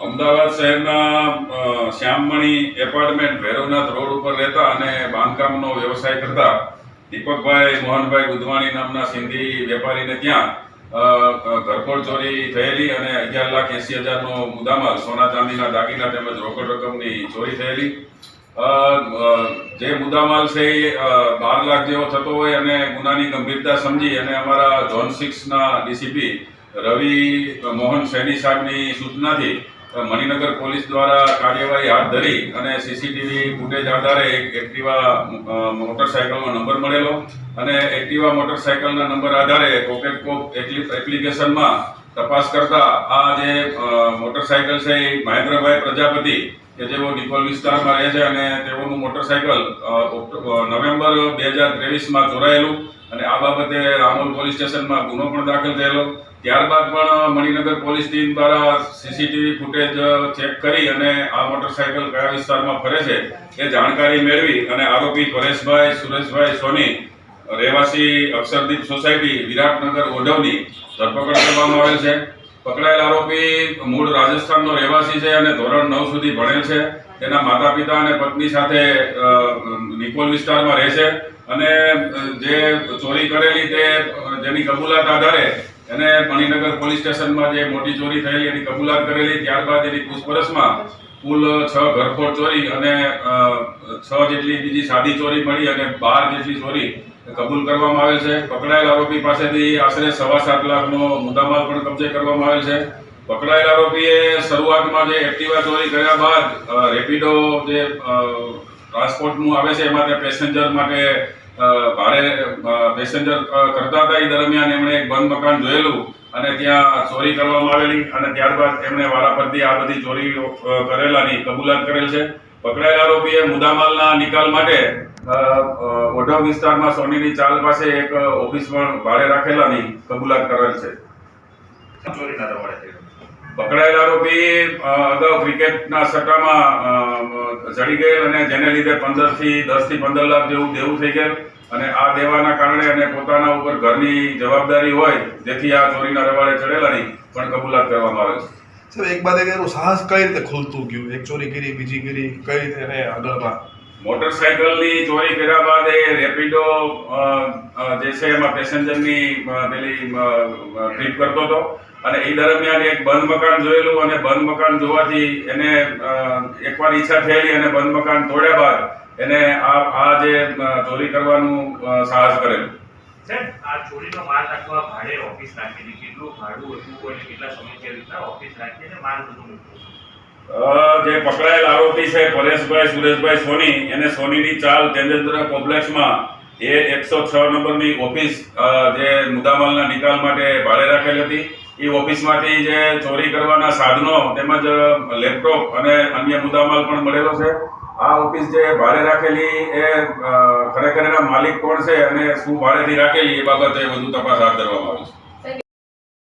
અમદાવાદ શહેરના શ્યામમણી apartment Bhairavnath road ઉપર રહેતા અને બાંધકામનો વ્યવસાય કરતા દીપકભાઈ મોહનભાઈ ગુદવાણી નામના સિંધી વેપારીને ત્યાં ઘરફોડ ચોરી થયેલી અને અગિયાર લાખ એસી હજારનો મુદ્દામાલ સોના ચાંદીના દાગીના તેમજ રોકડ રકમની ચોરી થયેલી. જે મુદ્દામાલ છે એ બાર લાખ જેવો થતો હોય અને ગુનાની ગંભીરતા સમજી અને અમારા ઝોન સિક્સના ડીસીપી રવિ મોહન સૈની સાહેબની સૂચનાથી મણિનગર પોલીસ દ્વારા કાર્યવાહી હાથ ધરી અને સીસીટીવી ફૂટેજ આધારે એક એક્ટિવા મોટરસાયકલનો નંબર મળેલો અને એક્ટિવા મોટરસાયકલના નંબર આધારે પોકેટ કોપ એપ્લિ- એપ્લિકેશનમાં તપાસ કરતા આ જે મોટરસાયકલ છે એ મહેન્દ્રભાઈ પ્રજાપતિ, કે જેઓ નિકોલ વિસ્તારમાં રહે છે અને તેઓનું મોટરસાયકલ નવેમ્બર બે હજાર ત્રેવીસમાં ચોરાયેલું અને આ બાબતે રામોલ પોલીસ સ્ટેશનમાં ગુનો પણ દાખલ થયેલો. ત્યારબાદ પણ મણિનગર પોલીસ ટીમ દ્વારા સીસીટીવી ફૂટેજ ચેક કરી અને આ મોટરસાયકલ કયા વિસ્તારમાં ફરે છે એ જાણકારી મેળવી અને આરોપી પરેશભાઈ, સુરેશભાઈ સોની, રહેવાસી અક્ષરદીપ સોસાયટી, વિરાટનગર ઓઢવની ધરપકડ કરવામાં આવેલ છે. પકડાયેલ આરોપી મૂળ રાજસ્થાનનો રહેવાસી છે અને ધોરણ નવ સુધી ભણેલ છે. તેના માતા પિતા અને પત્ની સાથે નિકોલ વિસ્તારમાં રહે છે. અને જે ચોરી કરેલી તે જેની કબૂલાત આધારે એને મણિનગર પોલીસ સ્ટેશનમાં જે મોટી ચોરી થયેલી એની કબૂલાત કરેલી, ત્યારબાદ એની પૂછપરછમાં કુલ છ ઘરફોડ ચોરી અને છ જેટલી બીજી સાદી ચોરી મળી અને બાર જેટલી ચોરી કબૂલ કરવામાં આવેલ છે. પકડાયેલ આરોપી પાસેથી આશરે સવા સાત લાખનો મુદ્દામાલ પણ કબજે કરવામાં આવેલ છે. પકડાયેલ આરોપીએ શરૂઆતમાં જે એક્ટિવા ચોરી કર્યા બાદ રેપિડો જે ટ્રાન્સપોર્ટનું આવે છે એમાં તે પેસેન્જર માટે ભાડે પેસેન્જર કરતા હતા એ દરમિયાન એમણે એક બંધ મકાન જોયેલું અને ત્યાં ચોરી કરવામાં આવેલી અને ત્યારબાદ એમણે વારાફરતી આ બધી ચોરી કરેલાની કબૂલાત કરેલ છે પકડાયેલા આરોપીએ મુદ્દામાલના નિકાલ માટે ઓઢવ વિસ્તારમાં સોનીની ચાલ પાસે એક ઓફિસ પણ ભાડે રાખેલાની કબૂલાત કરેલ છે. પકડાયેલ આરોપી અગાઉ ક્રિકેટના સટ્ટામાં જડી ગયેલ અને જેને લીધે પંદરથી દસથી પંદર લાખ જેવું દેવું થઈ ગયેલ. અને આ દેવાના કારણે અને પોતાના ઉપર ઘરની જવાબદારી હોય, જેથી આ ચોરીના રવાડે ચડેલાની પણ કબૂલાત કરવામાં આવે છે. સર એક બાદ એનું સાહસ કઈ રીતે ખુલતું ગયું? એક ચોરી કરી, બીજી કરી, કઈ રીતે આગળમાં? મોટરસાયકલની ચોરી કર્યા બાદ એ રેપિડો જે છે એમાં પેસેન્જરની ની પેલી ટ્રીપ કરતો હતો. અને એ દરમિયાન એક બંધ મકાન જોયેલું અને બંધ મકાન જોવાથી એને એકવાર ઈચ્છા થયેલી અને બંધ મકાન તોડ્યા બાદ એને આ આ જે ચોરી કરવાનું સાહસ કરેલું. સાહેબ, આ ચોરીનો માલ રાખવા ભાડે ઓફિસ રાખેલી કેટલું ભાડું હતું કેટલા સમય રીતના ઓફિસ રાખીને માલ બધું જે પકડાયેલ આરોપી છે પરેશભાઈ, સુરેશભાઈ સોની, એને સોનીની ચાલ તેજેન્દ્ર કોમ્પ્લેક્સમાં એ એકસો છ નંબરની ઓફિસ જે મુદ્દામાલના નિકાલ માટે ભાડે રાખેલી હતી. એ ઓફિસમાંથી જે ચોરી કરવાના સાધનો તેમજ લેપટોપ અને અન્ય મુદ્દામાલ પણ મળેલો છે. આ ઓફિસ જે ભાડે રાખેલી એ ખરેખર એના માલિક કોણ છે અને શું ભાડેથી રાખેલી એ બાબતે વધુ તપાસ હાથ ધરવામાં આવી છે.